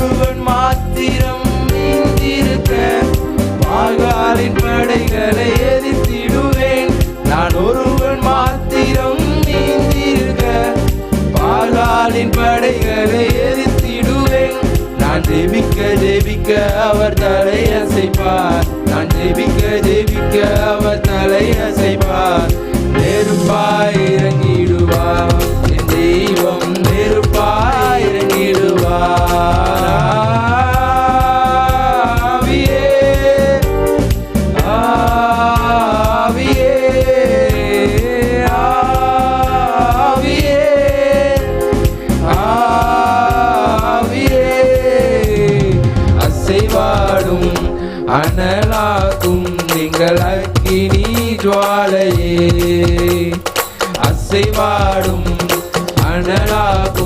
ஒருவன் மாத்திரம் நீந்திருக்க மாகாலின் படைகளை எதிர்த்திடுவேன். நான் ஒருவன் மாத்திரம் மீந்திருக்க பாகாலின் படைகளை எதிர்த்திடுவேன். நான் ஜெபிக்க ஜெபிக்க அவர் தலை அசைப்பார். நான் ஜெபிக்க ஜெபிக்க ஆடும் அனலாகும் நீங்கள் அக்கினி ஜுவாலையே. அசைவாடும் அனலாகும்